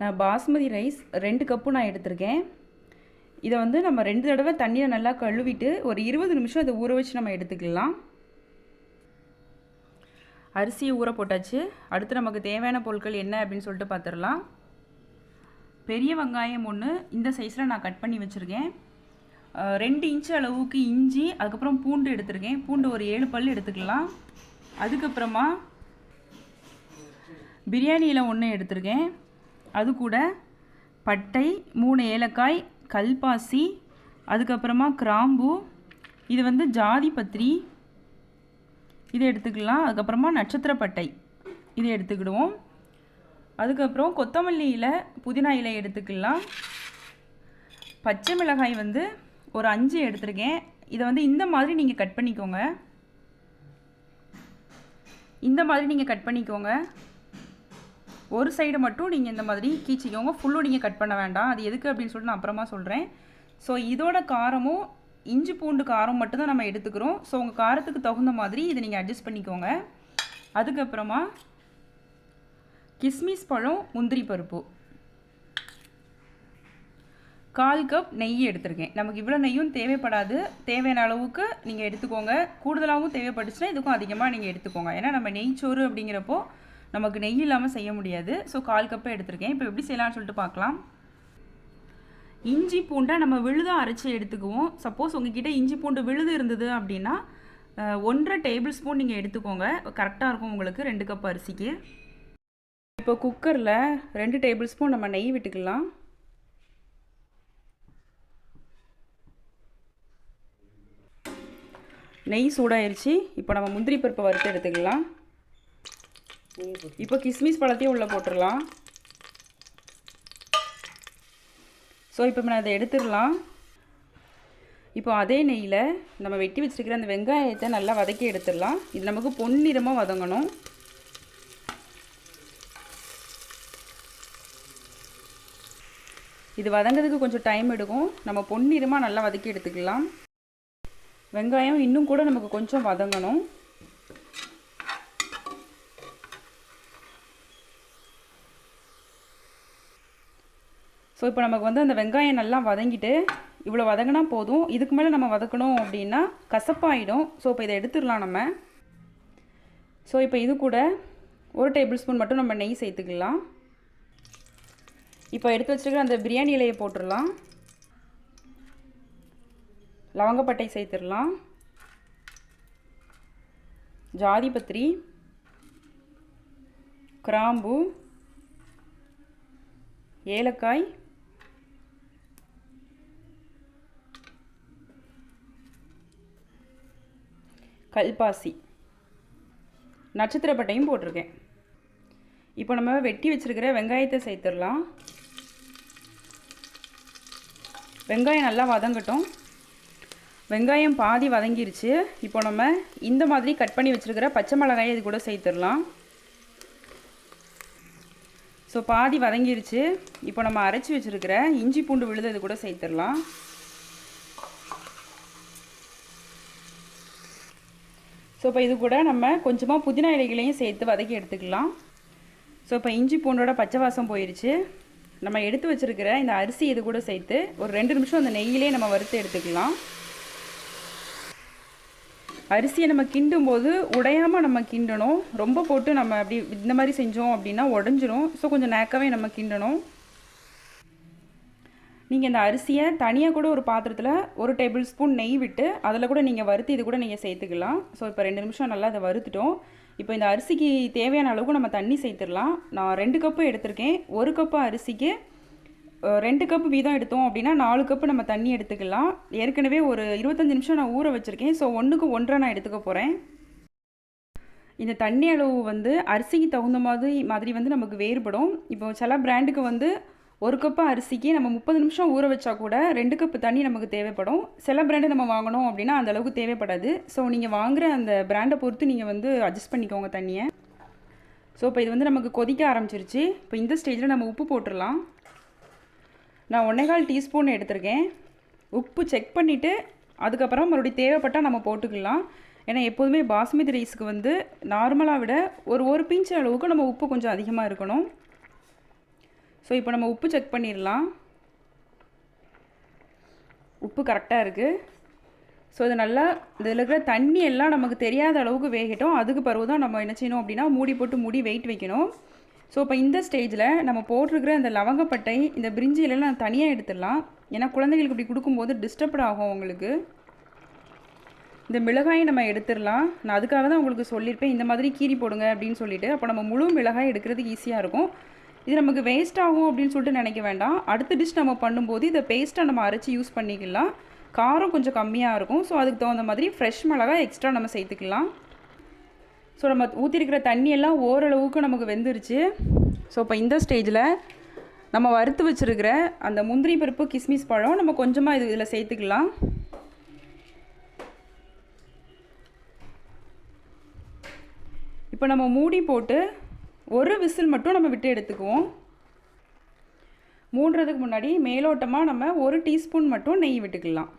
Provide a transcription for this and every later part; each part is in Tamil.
நான் பாஸ்மதி ரைஸ் ரெண்டு கப்பு நான் எடுத்திருக்கேன். இதை வந்து நம்ம ரெண்டு தடவை தண்ணியை நல்லா கழுவிட்டு ஒரு இருபது நிமிஷம் இதை ஊற வச்சு நம்ம எடுத்துக்கலாம். அரிசியை ஊற போட்டாச்சு. அடுத்து நமக்கு தேவையான பொருட்கள் என்ன அப்படின்னு சொல்லிட்டு பார்த்துடலாம் பெரிய வெங்காயம் ஒன்று இந்த சைஸில் நான் கட் பண்ணி வச்சுருக்கேன். ரெண்டு இன்ச்சு அளவுக்கு இஞ்சி அதுக்கப்புறம் பூண்டு எடுத்திருக்கேன். பூண்டு ஒரு ஏழு பல் எடுத்துக்கலாம். அதுக்கப்புறமா பிரியாணியில் ஒன்று எடுத்திருக்கேன். அது கூட பட்டை மூணு ஏலக்காய் கல்பாசி அதுக்கப்புறமா கிராம்பு இது வந்து ஜாதி பத்திரி. இதை எடுத்துக்கலாம். அதுக்கப்புறமா நட்சத்திர பட்டை. இதை எடுத்துக்கிடுவோம். அதுக்கப்புறம் கொத்தமல்லி இலை புதினா இலை எடுத்துக்கலாம். பச்சை மிளகாய் வந்து ஒரு அஞ்சு எடுத்திருக்கேன். இதை வந்து இந்த மாதிரி நீங்கள் கட் பண்ணிக்கோங்க. இந்த மாதிரி நீங்கள் கட் பண்ணிக்கோங்க. ஒரு சைடு மட்டும் நீங்கள் இந்த மாதிரி கீச்சிக்கோங்க. ஃபுல்லும் நீங்கள் கட் பண்ண வேண்டாம். அது எதுக்கு அப்படின்னு சொல்லிட்டு நான் அப்புறமா சொல்கிறேன் ஸோ இதோட காரமும் இஞ்சி பூண்டு காரம் மட்டும்தான் நம்ம எடுத்துக்கிறோம். ஸோ உங்கள் காரத்துக்கு தகுந்த மாதிரி இதை நீங்கள் அட்ஜஸ்ட் பண்ணிக்கோங்க. அதுக்கப்புறமா கிஸ்மிஸ் பழம் முந்திரி பருப்பு. கால் கப் நெய் எடுத்திருக்கேன். நமக்கு இவ்வளோ நெய்யும் தேவைப்படாது. தேவையான அளவுக்கு நீங்கள் எடுத்துக்கோங்க. கூடுதலாகவும் தேவைப்பட்டுச்சுன்னா இதுக்கும் அதிகமாக நீங்கள் எடுத்துக்கோங்க. ஏன்னா நம்ம நெய்ச்சோறு அப்படிங்கிறப்போ நமக்கு நெய் இல்லாமல் செய்ய முடியாது. ஸோ கால் கப்பை எடுத்திருக்கேன். இப்போ எப்படி செய்யலாம்னு சொல்லிட்டு பார்க்கலாம். இஞ்சி பூண்டை நம்ம விழுதாக அரைச்சி எடுத்துக்குவோம். சப்போஸ் உங்ககிட்ட இஞ்சி பூண்டு விழுது இருந்தது அப்படின்னா ஒன்றரை டேபிள் ஸ்பூன் நீங்கள் எடுத்துக்கோங்க. கரெக்டாக இருக்கும் உங்களுக்கு ரெண்டு கப் அரிசிக்கு. இப்போ குக்கரில் ரெண்டு டேபிள் ஸ்பூன் நம்ம நெய் விட்டுக்கலாம். நெய் சூடாயிருச்சு. இப்போ நம்ம முந்திரி பருப்பை வறுத்து எடுத்துக்கலாம். இப்போ கிஸ்மிஸ் பழத்தையும் உள்ளே போட்டுடலாம். ஸோ இப்போ நான் அதை எடுத்துடலாம். இப்போ அதே நெய்யில் நம்ம வெட்டி வச்சிருக்கிற அந்த வெங்காயத்தை நல்லா வதக்கி எடுத்துடலாம். இது நமக்கு பொன்னிறமாக வதங்கணும். இது வதங்கிறதுக்கு கொஞ்சம் டைம் எடுக்கும். நம்ம பொன்னிறமாக நல்லா வதக்கி எடுத்துக்கலாம். வெங்காயம் இன்னும் கூட நமக்கு கொஞ்சம் வதங்கணும். ஸோ இப்போ நமக்கு வந்து அந்த வெங்காயம் நல்லா வதங்கிட்டு இவ்வளோ வதங்கினா போதும். இதுக்கு மேலே நம்ம வதக்கணும் அப்படின்னா கசப்பாயிடும். ஸோ இப்போ இதை எடுத்துடலாம் நம்ம. ஸோ இப்போ இது கூட ஒரு டேபிள் ஸ்பூன் மட்டும் நம்ம நெய் சேர்த்துக்கலாம். இப்போ எடுத்து வச்சுருக்கிற அந்த பிரியாணி இலையை போட்டுடலாம். லவங்கப்பட்டை சேர்த்துடலாம். ஜாதி பத்திரி கிராம்பு ஏலக்காய் கல்பாசி. நட்சத்திரப்பட்டையும் போட்டிருக்கேன். இப்போ நம்ம வெட்டி வச்சுருக்கிற வெங்காயத்தை சேர்த்துடலாம். வெங்காயம் நல்லா வதங்கட்டும். வெங்காயம் பாதி வதங்கிருச்சு. இப்போ நம்ம இந்த மாதிரி கட் பண்ணி வச்சுருக்கிற பச்சை மிளகாயை இது கூட சேர்த்துடலாம். ஸோ பாதி வதங்கிருச்சு. இப்போ நம்ம அரைச்சி வச்சுருக்கிற இஞ்சி பூண்டு விழுது இது கூட சேர்த்துடலாம். ஸோ இப்போ இது கூட நம்ம கொஞ்சமாக புதினா இலைகளையும் சேர்த்து வதக்கி எடுத்துக்கலாம். ஸோ இப்போ இஞ்சி பூண்டோட பச்சை வாசம் போயிடுச்சு நம்ம எடுத்து வச்சுருக்கிற இந்த அரிசி இது கூட சேர்த்து ஒரு ரெண்டு நிமிஷம் அந்த நெய்யிலே நம்ம வறுத்து எடுத்துக்கலாம். அரிசியை நம்ம கிண்டும் போது உடையாமல் நம்ம கிண்டணும். ரொம்ப போட்டு நம்ம அப்படி இந்த மாதிரி செஞ்சோம் அப்படின்னா உடஞ்சிரும். ஸோ கொஞ்சம் நேக்காவே நம்ம கிண்டணும். நீங்கள் இந்த அரிசியை தனியாக கூட ஒரு பாத்திரத்தில் ஒரு டேபிள் ஸ்பூன் நெய் விட்டு அதில் கூட நீங்கள் வறுத்து இது கூட நீங்கள் சேர்த்துக்கலாம். ஸோ இப்போ ரெண்டு நிமிஷம் நல்லா அதை வறுத்துட்டோம். இப்போ இந்த அரிசிக்கு தேவையான அளவுக்கு நம்ம தண்ணி சேர்த்துடலாம். நான் ரெண்டு கப்பு எடுத்திருக்கேன். ஒரு கப்பு அரிசிக்கு ரெண்டு கப்பு வீதம் எடுத்தோம் அப்படின்னா நாலு கப்பு நம்ம தண்ணி எடுத்துக்கலாம். ஏற்கனவே ஒரு இருபத்தஞ்சி நிமிஷம் நான் ஊற வச்சுருக்கேன். ஸோ ஒன்றுக்கு ஒன்றை நான் எடுத்துக்க போகிறேன் இந்த தண்ணி அளவு வந்து அரிசிக்கு தகுந்த மாதிரி மாதிரி வந்து நமக்கு வேறுபடும். இப்போ சில பிராண்டுக்கு வந்து ஒரு கப்பு அரிசிக்கு நம்ம முப்பது நிமிஷம் ஊற வச்சா கூட ரெண்டு கப்பு தண்ணி நமக்கு தேவைப்படும். சில பிராண்டு நம்ம வாங்கணும் அப்படின்னா அந்த அளவுக்கு தேவைப்படாது. ஸோ நீங்கள் வாங்குகிற அந்த பிராண்டை பொறுத்து நீங்கள் வந்து அட்ஜஸ்ட் பண்ணிக்கோங்க தண்ணியை. ஸோ இப்போ இது வந்து நமக்கு கொதிக்க ஆரம்பிச்சிருச்சு. இப்போ இந்த ஸ்டேஜில் நம்ம உப்பு போட்டுடலாம். நான் ஒன்றேகால் டீஸ்பூன் எடுத்திருக்கேன். உப்பு செக் பண்ணிவிட்டு அதுக்கப்புறம் மறுபடியும் தேவைப்பட்டால் நம்ம போட்டுக்கலாம். ஏன்னா எப்போதுமே பாஸ்மதி ரைஸுக்கு வந்து நார்மலாக விட ஒரு ஒரு பிஞ்ச் அளவுக்கு நம்ம உப்பு கொஞ்சம் அதிகமாக இருக்கணும். ஸோ இப்போ நம்ம உப்பு செக் பண்ணிடலாம். உப்பு கரெக்டாக இருக்குது ஸோ இது நல்லா இதில் இருக்கிற தண்ணி எல்லாம் நமக்கு தெரியாத அளவுக்கு வேகட்டும். அதுக்கு பிறகு தான் நம்ம என்ன செய்யணும் அப்படின்னா மூடி போட்டு மூடி வெயிட் வைக்கணும். ஸோ இப்போ இந்த ஸ்டேஜில் நம்ம போட்டிருக்கிற இந்த லவங்கப்பட்டை இந்த பிரிஞ்சிலெல்லாம் தனியாக எடுத்துடலாம். ஏன்னா குழந்தைகளுக்கு இப்படி கொடுக்கும்போது டிஸ்டர்ப்ட் ஆகும் உங்களுக்கு இந்த மிளகாயை நம்ம எடுத்துடலாம். நான் அதுக்காக தான் உங்களுக்கு சொல்லியிருப்பேன். இந்த மாதிரி கீரி போடுங்க அப்படின்னு சொல்லிட்டு. அப்போ நம்ம முழு மிளகாய் எடுக்கிறதுக்கு ஈஸியாக இருக்கும். இது நமக்கு வேஸ்ட் ஆகும் அப்படின்னு சொல்லிட்டு நினைக்க வேண்டாம். அடுத்த டிஷ் நம்ம பண்ணும்போது இதை பேஸ்ட்டாக நம்ம அரைச்சி யூஸ் பண்ணிக்கலாம். காரம் கொஞ்சம் கம்மியாக இருக்கும். ஸோ அதுக்கு தகுந்த மாதிரி ஃப்ரெஷ் மிளகாய் எக்ஸ்ட்ரா நம்ம சேர்த்துக்கலாம். ஸோ நம்ம ஊற்றிருக்கிற தண்ணியெல்லாம் ஓரளவுக்கு நமக்கு வெந்துருச்சு. ஸோ இப்போ இந்த ஸ்டேஜில் நம்ம வறுத்து வச்சுருக்கிற அந்த முந்திரி பருப்பு கிஸ்மிஸ் பழம் நம்ம கொஞ்சமாக இது இதில் சேர்த்துக்கலாம். இப்போ நம்ம மூடி போட்டு ஒரு விசில் மட்டும் நம்ம விட்டு எடுத்துக்குவோம். மூடுறதுக்கு முன்னாடி மேலோட்டமாக நம்ம ஒரு டீஸ்பூன் மட்டும் நெய் விட்டுக்கலாம்.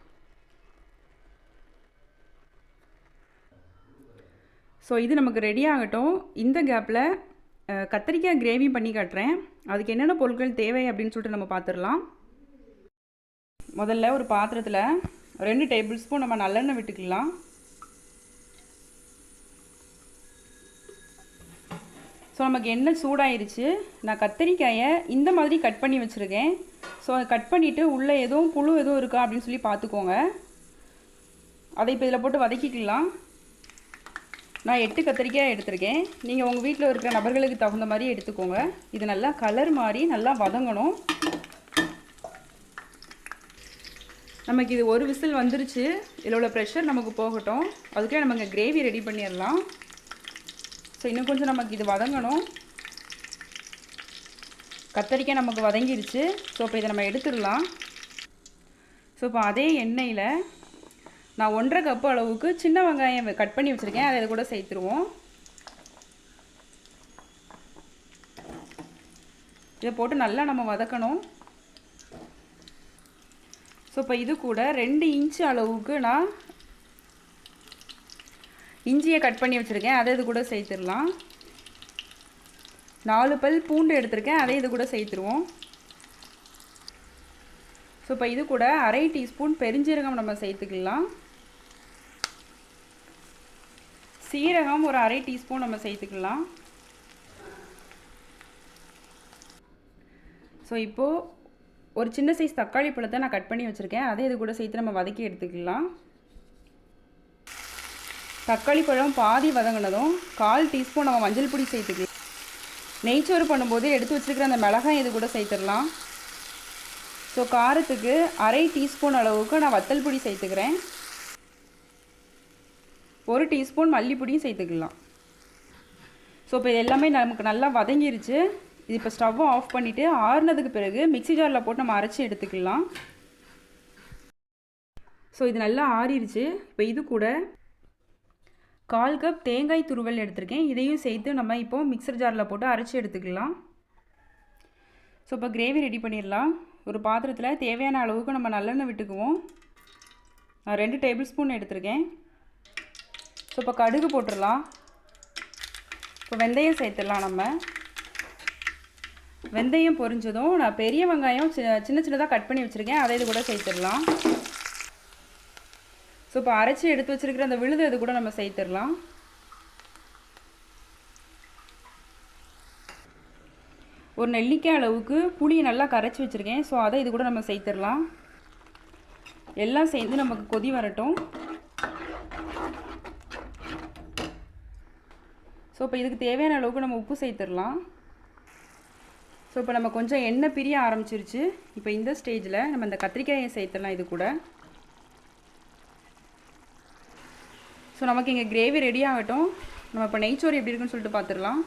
ஸோ இது நமக்கு ரெடி ஆகட்டும். இந்த கேப்பில் கத்திரிக்காய் கிரேவி பண்ணி காட்டுறேன். அதுக்கு என்னென்ன பொருட்கள் தேவை அப்படின்னு சொல்லிட்டு நம்ம பார்த்துடலாம் முதல்ல ஒரு பாத்திரத்தில் ரெண்டு டேபிள் ஸ்பூன் நம்ம நல்லெண்ணெய் விட்டுக்கலாம். ஸோ நமக்கு எண்ணெய் சூடாயிருச்சு. நான் கத்திரிக்காயை இந்த மாதிரி கட் பண்ணி வச்சுருக்கேன். ஸோ அதை கட் பண்ணிவிட்டு உள்ளே எதுவும் புழு எதுவும் இருக்கா அப்படின்னு சொல்லி பார்த்துக்கோங்க. அதை இப்போ இதில் போட்டு வதக்கிக்கலாம். நான் எட்டு கத்திரிக்காய் எடுத்திருக்கேன். நீங்கள் உங்கள் வீட்டில் இருக்கிற நபர்களுக்கு தகுந்த மாதிரி எடுத்துக்கோங்க. இது நல்லா கலர் மாதிரி நல்லா வதங்கணும். நமக்கு இது ஒரு விசில் வந்துருச்சு. இதில் உள்ள ப்ரெஷர் நமக்கு போகட்டும். அதுக்கே நம்ம இங்கே கிரேவி ரெடி பண்ணிடலாம். ஸோ இன்னும் கொஞ்சம் நமக்கு இது வதங்கணும். கத்தரிக்காய் நமக்கு வதங்கிருச்சு. ஸோ இப்போ இதை நம்ம எடுத்துடலாம். ஸோ இப்போ அதே எண்ணெயில் நான் ஒன்றரை கப்பு அளவுக்கு சின்ன வெங்காயம் கட் பண்ணி வச்சுருக்கேன். அதை கூட சேர்த்துருவோம். இதை போட்டு நல்லா நம்ம வதக்கணும். ஸோ இப்போ இது கூட ரெண்டு இன்ச்சு அளவுக்கு நான் இஞ்சியை கட் பண்ணி வச்சுருக்கேன். அதை இது கூட சேர்த்துடலாம். நாலு பல் பூண்டு எடுத்திருக்கேன். அதை இது கூட சேர்த்துருவோம். ஸோ இப்போ இது கூட அரை டீஸ்பூன் பெருஞ்சீரகம் நம்ம சேர்த்துக்கலாம். சீரகம் ஒரு அரை டீஸ்பூன் நம்ம சேர்த்துக்கலாம். ஸோ இப்போது ஒரு சின்ன சைஸ் தக்காளி பழத்தை நான் கட் பண்ணி வச்சுருக்கேன். அதை இது கூட சேர்த்து நம்ம வதக்கி எடுத்துக்கலாம். தக்காளி பழம் பாதி வதங்கினதும் கால் டீஸ்பூன் நம்ம மஞ்சள் பொடி சேர்த்துக்கலாம் நெய்ச்சோறு பண்ணும்போது எடுத்து வச்சுருக்கிற அந்த மிளகாய் இது கூட சேர்த்துடலாம். ஸோ காரத்துக்கு அரை டீஸ்பூன் அளவுக்கு நான் வத்தல் பொடி சேர்த்துக்கிறேன். ஒரு டீஸ்பூன் மல்லிப்பொடியும் சேர்த்துக்கலாம். ஸோ இப்போ இது எல்லாமே நமக்கு நல்லா வதங்கிருச்சு. இது இப்போ ஸ்டவ்வை ஆஃப் பண்ணிவிட்டு ஆறுனதுக்கு பிறகு மிக்சி ஜாரில் போட்டு நம்ம அரைச்சி எடுத்துக்கலாம். ஸோ இது நல்லா ஆறிடுச்சு இப்போ இது கூட கால் கப் தேங்காய் துருவல் எடுத்திருக்கேன். இதையும் சேர்த்து நம்ம இப்போ மிக்சர் ஜாரில் போட்டு அரைச்சி எடுத்துக்கலாம். ஸோ இப்போ கிரேவி ரெடி பண்ணிடலாம். ஒரு பாத்திரத்தில் தேவையான அளவுக்கு நம்ம நல்லெண்ணெய் விட்டுக்குவோம். நான் ரெண்டு டேபிள் ஸ்பூன் எடுத்திருக்கேன். ஸோ இப்போ கடுகு போட்டுடலாம். இப்போ வெந்தயம் சேர்த்துடலாம் நம்ம. வெந்தயம் பொரிஞ்சதும் நான் பெரிய வெங்காயம் சின்ன சின்னதாக கட் பண்ணி வச்சுருக்கேன். அதை இது கூட சேர்த்துடலாம். ஸோ இப்போ அரைச்சி எடுத்து வச்சுருக்கிற அந்த விழுது அது கூட நம்ம சேர்த்துடலாம். ஒரு நெல்லிக்காய் அளவுக்கு புளியை நல்லா கரைச்சி வச்சுருக்கேன். ஸோ அதை இது கூட நம்ம சேர்த்துடலாம். எல்லாம் சேர்ந்து நமக்கு கொதி வரட்டும். ஸோ இப்போ இதுக்கு தேவையான அளவுக்கு நம்ம உப்பு சேர்த்துடலாம். ஸோ இப்போ நம்ம கொஞ்சம் எண்ணெய் பிரிய ஆரம்பிச்சிருச்சு. இப்போ இந்த ஸ்டேஜில் நம்ம இந்த கத்திரிக்காயை சேர்த்துடலாம் இது கூட. ஸோ நமக்கு இங்கே கிரேவி ரெடி ஆகட்டும். நம்ம இப்போ நெய்ச்சோறு எப்படி இருக்குன்னு சொல்லிட்டு பார்த்துடலாம்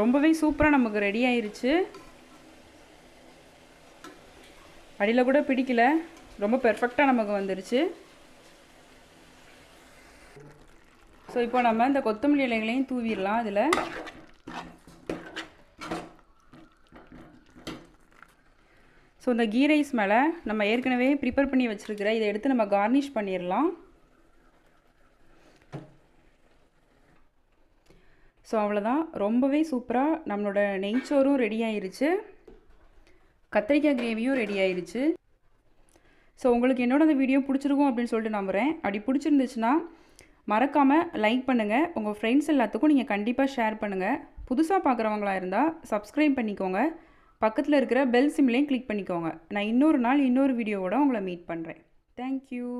ரொம்பவே சூப்பராக நமக்கு ரெடி ஆயிருச்சு. அடியில் கூட பிடிக்கல. ரொம்ப பெர்ஃபெக்டாக நமக்கு வந்துருச்சு. ஸோ இப்போ நம்ம இந்த கொத்தமல்லி இலைகளையும் தூவிடலாம் அதில். ஸோ இந்த கீ ரைஸ் மேலே நம்ம ஏற்கனவே ப்ரிப்பேர் பண்ணி வச்சுருக்கிற இதை எடுத்து நம்ம கார்னிஷ் பண்ணிடலாம். ஸோ அவ்வளோதான். ரொம்பவே சூப்பராக நம்மளோட நெய்ச்சோறும் ரெடி ஆயிருச்சு. கத்திரிக்காய் கிரேவியும் ரெடி ஆயிருச்சு. ஸோ உங்களுக்கு என்னோட அந்த வீடியோ பிடிச்சிருக்கும் அப்படின்னு சொல்லிட்டு நம்புகிறேன் அப்படி பிடிச்சிருந்துச்சுன்னா மறக்காமல் லைக் பண்ணுங்கள் உங்கள் ஃப்ரெண்ட்ஸ் எல்லாத்துக்கும் நீங்கள் கண்டிப்பாக ஷேர் பண்ணுங்கள் புதுசாக பார்க்குறவங்களா இருந்தால் சப்ஸ்கிரைப் பண்ணிக்கோங்க. பக்கத்தில் இருக்கிற பெல் சிம்லையும் கிளிக் பண்ணிக்கோங்க. நான் இன்னொரு நாள் இன்னொரு வீடியோவோட உங்களை மீட் பண்ணுறேன் தேங்க்யூ